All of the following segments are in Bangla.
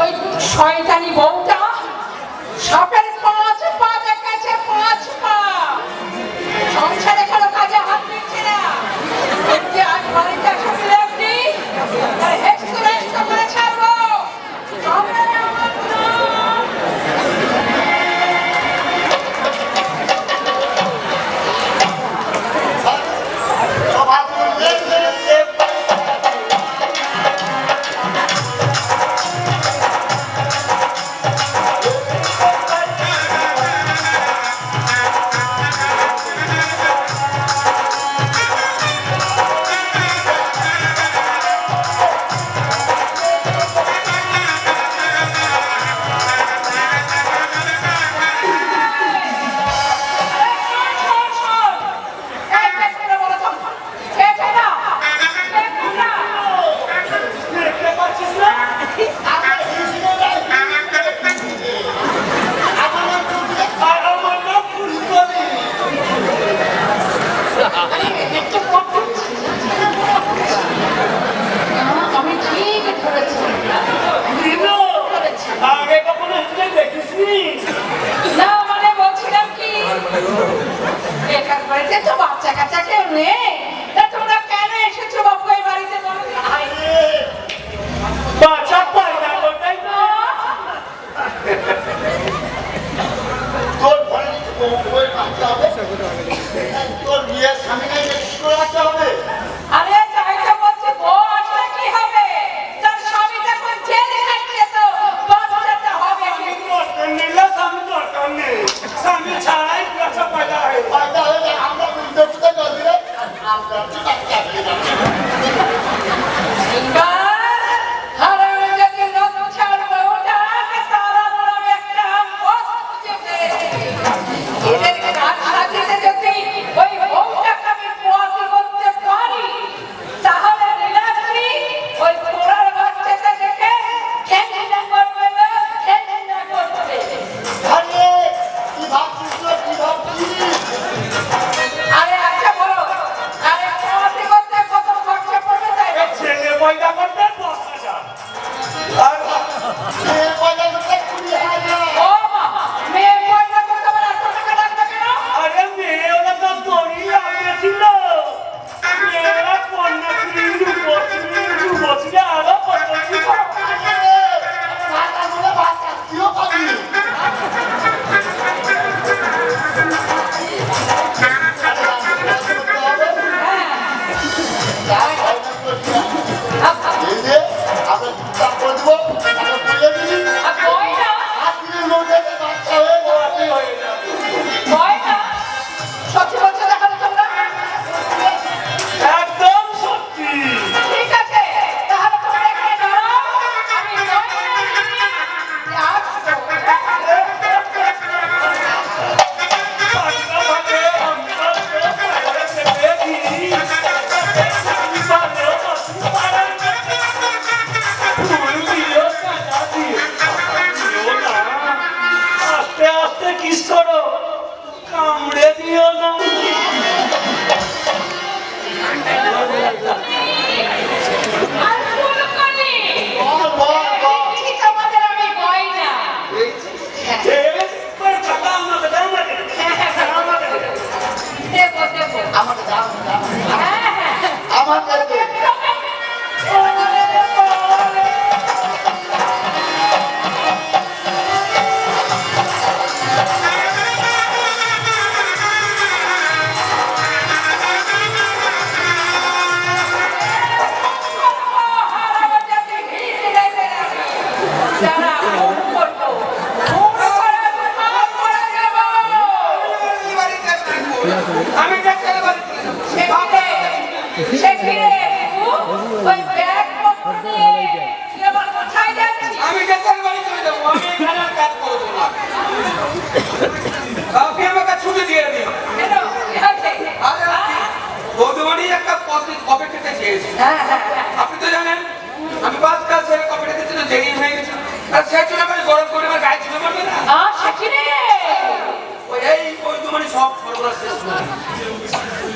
ওই শয়তানি বউটা সাপের বাড়িতে তো বাচ্চা কাচ্চা কেউ নেই। তা তোমরা কেন এসেছ বাপু বাড়িতে? বাচ্চা পয়দা করতেই তোর ঘরে তোর বিয়ের স্বামী নাই করে রাখতে হবে?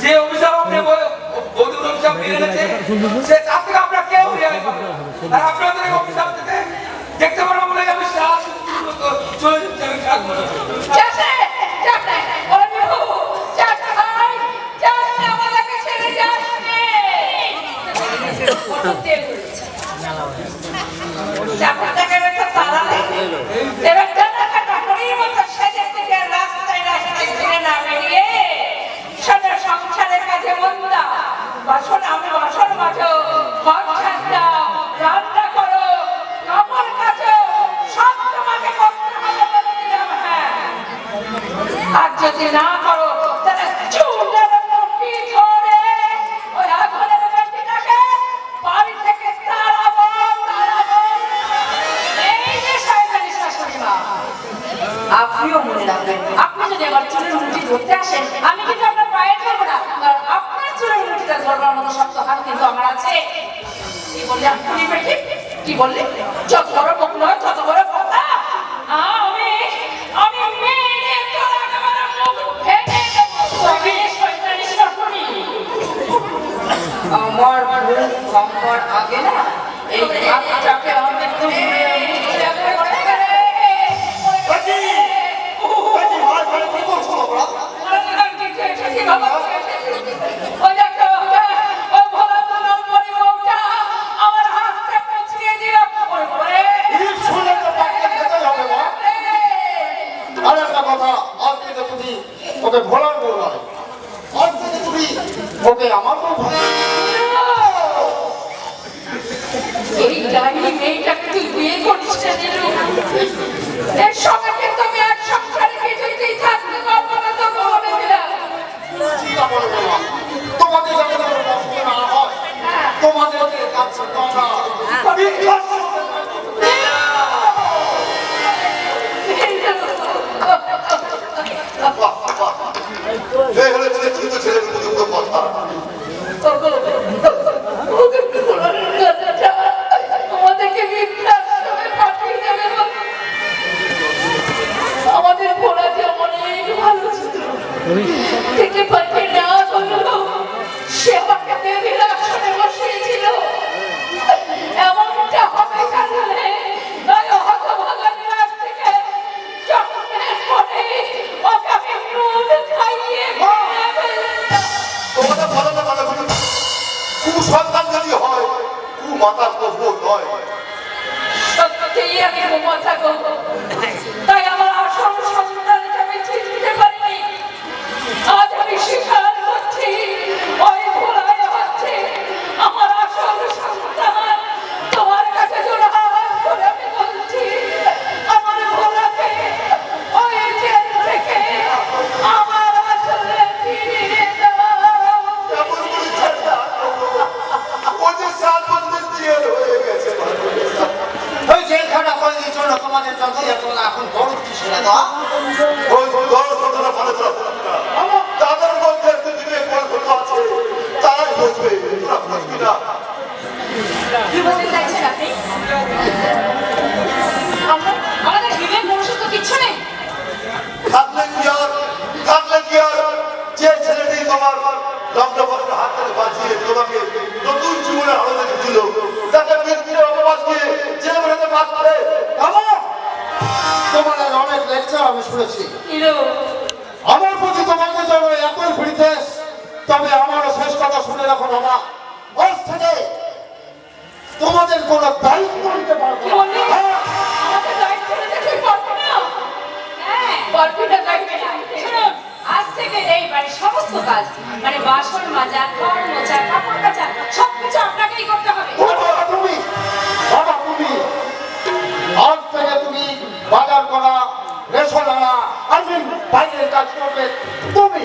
যে অভিশাপ আপনি বৌদ্ধ অভিশাপ দিয়ে এনেছে? সে তার থেকে আপনারা কেউ রেহাই পাবেন আর আপনাদের অভিশাপ দেখতে কিন্তু আমার আছে। কি বললে আপনি বললে? যত বড় মুখ নয়, তত বড় কথা আমি আমি মেরে তোর একেবারে মুখ ভেঙে দেবো। আমার আগে না, এই এর সঙ্গে কিন্তু আমি সংসারে কিছুতেই থাকতে পারব না তো বলে দিলাম। চিন্তা করো না, মা। তোমাদের যাতে কোনো কষ্ট না হয়, তোমাদেরকে কাছে তোমরা বিখ্যাত কুসন্তান যদি হয় কুমাতা প্রভু নয়। আমি ঘুমোতা গো। তাই আমার আসল সন্তান আমি চিনতে করে তোমাদের এখন তো ওই ঘটনা ভালো বুঝবি তাদের মধ্যে একটু বিবেক বলব আছে তারাই বুঝবে তোরা বুঝবি না কি বলতে চাইছেন আপনি? আমাদের বিবেক মনুষ্যত্ব কিচ্ছু নেই। থাকলে কি আর? থাকলে কি আর? যে ছেলেটি তোমার লগ্নবস্ত্র হাত থেকে বাঁচিয়ে তোমাকে নতুন জীবনে আলো দেখেছিল তাকে মৃত্যুর অপবাদ দিয়ে জেলে বেরোতে পারবে বাবা তোমাদের অনেক লেকচার আমি শুনেছি। আমার প্রতি তোমাদের জন্য একই বিদ্বেষ তবে আমারও শেষ কথা শুনে রাখো বাবা। থেকে তোমাদের কোনো দায়িত্ব নিতে পারব হ্যাঁ, হ্যাঁ আজ থেকে এই বাড়ির সমস্ত কাজ মানে বাসন মাজা ঘর মোছা কাপড় কাচা সবকিছু আপনাকেই করতে হবে। তুমি। বাবা তুমি। আজ থেকে তুমি বাজার করা কাজ করবে। তুমি।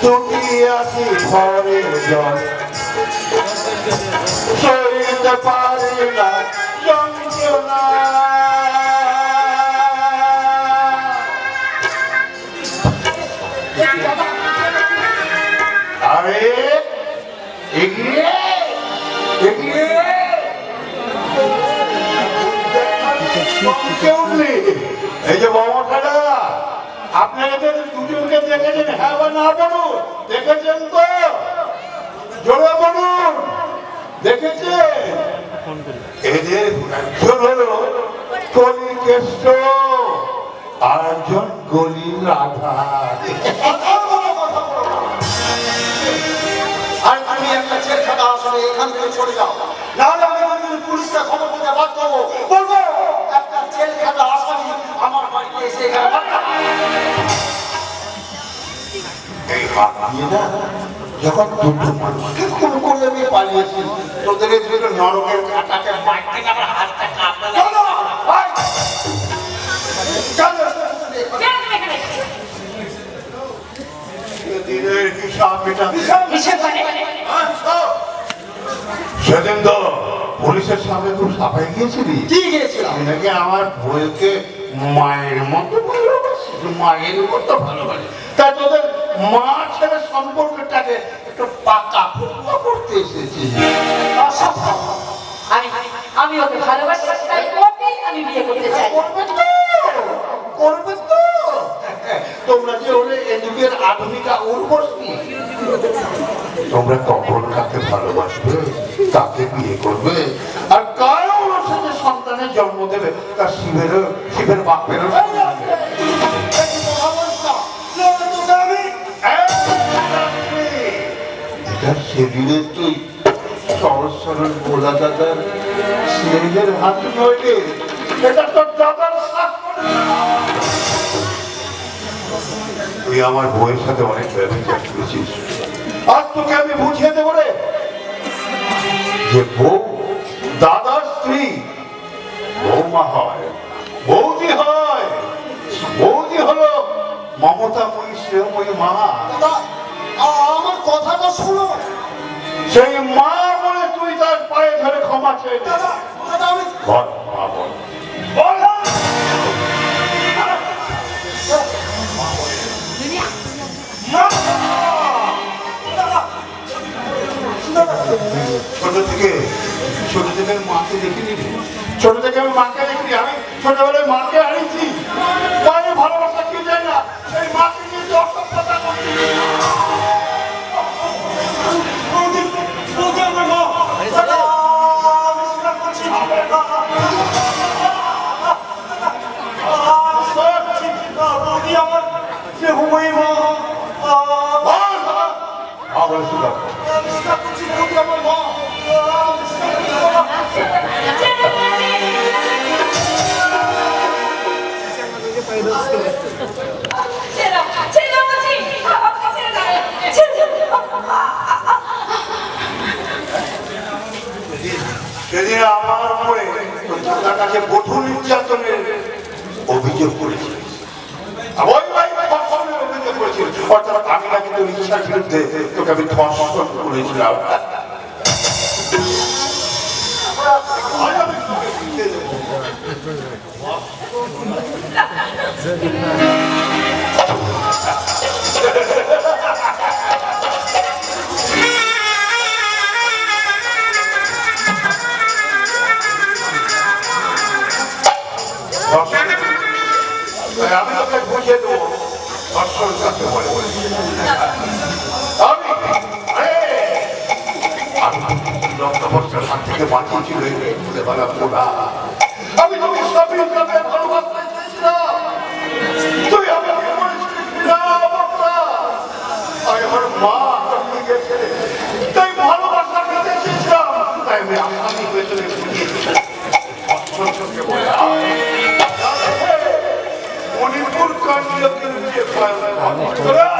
তুমি আছি ঘরে জল। সইতে পারি না যন্ত্রণা। আরে এগিয়ে এগিয়ে। কেউ নেই। এই যে মমতারা আপনারা তো দুজনকে দেখেছেন হ্যাঁ বা না বলুন? দেখেছেন তো? জোরে বলুন। দেখেছেন? এদের একজন হলো কলি কেষ্ট আর একজন গলি রাধা। আর তুমি একটা জেলখানা আসলে এখান থেকে চলে যাও। নাহলে আমি পুলিশকে খবর দিতে বাধ্য হব। বলব। আসামি আমার বাড়িতে এসে এখানে এই হাত দিয়ে না যখন দুটো মানুষকে খুন করে আমি পালিয়েছি তোদের এই দুটো নরকের কাটাকে মারতে গেলে হাতটা হিসেব মানে সেদিন তো পুলিশের সামনে খুব সাফাই গিয়েছিলি? কি গিয়েছিলাম? নাকি আমার বইকে মায়ের মতো ভালোবাসি? মায়ের মতো ভালোবাসি। তা তোদের মা ছেলে সম্পর্কটাকে একটু পাকা পোক্ত করতে এসেছি আমি আমি ওকে ভালোবাসি তাই ওকেই আমি বিয়ে করতে চাই। করবে তো! করবে তো! তোমরা কখন কাকে ভালোবাসবে, তাকে বিয়ে করবে? আর কারও সাথে সন্তানের জন্ম দেবে? তার শিবের দেবে। এটা সেদিনে তুই সহজ সরল দাদার হাত নইলে এটা তোর দাদার আমার বউয়ের সাথে অনেক ব্যবহার করেছিস আর তোকে আমি বুঝিয়ে দেবো রে যে বউ দাদার স্ত্রী। বৌমা হয় বৌদি হয় বৌদি হলো মমতাময়ী স্নেহময়ী মা। আমার কথাটা শুনো। সেই মা বলে তুই তার পায়ে ধরে ক্ষমা চেয়ে দাদা দাদা আমি বল মা বল। ছোট থেকে ছোট থেকে আমি মাকে দেখিনি। ছোট থেকে আমি মাকে দেখিনি, আমি ছোটবেলায় মাকে হারিয়েছি সেদিন আমার উপরে কাছে নির্যাতনের অভিযোগ করেছিল। অভিযোগ করেছিল। আমি তোর ইচ্ছার বিরুদ্ধে তোকে আমি ধর্ষণ করেছিলাম। আমি তোকে বুঝিয়ে দেবো ধর্ষণ কাকে বলে রক্তবর্ষের হাত থেকে বাঁচিয়েছিল বলে বলা পোড়া আমি তোকে সবই তোকে ভালোবাসতে চেয়েছিলাম তুই আমাকে বলেছিলি না বাবা আরে আমার মা নিয়ে গেছে তাই ভালোবাসা পেতে চেয়েছিলাম তাই আমি আসামি হয়ে তোকে বুঝিয়েছিলাম ধর্ষণকে বলে আয়। মণিপুর কাণ্ডকে লুকিয়ে পায়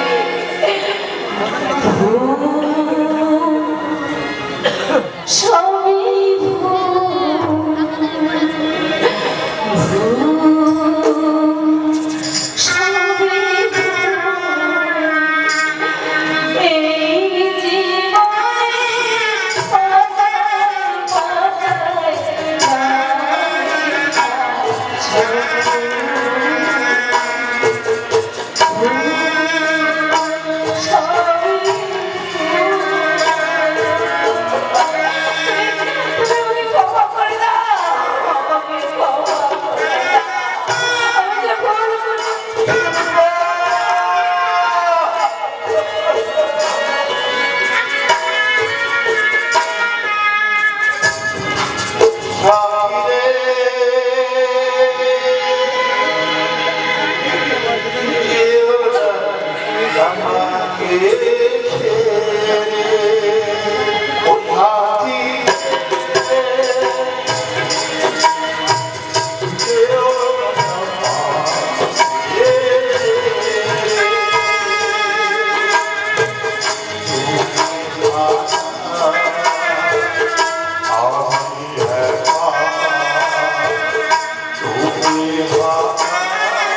Yeah.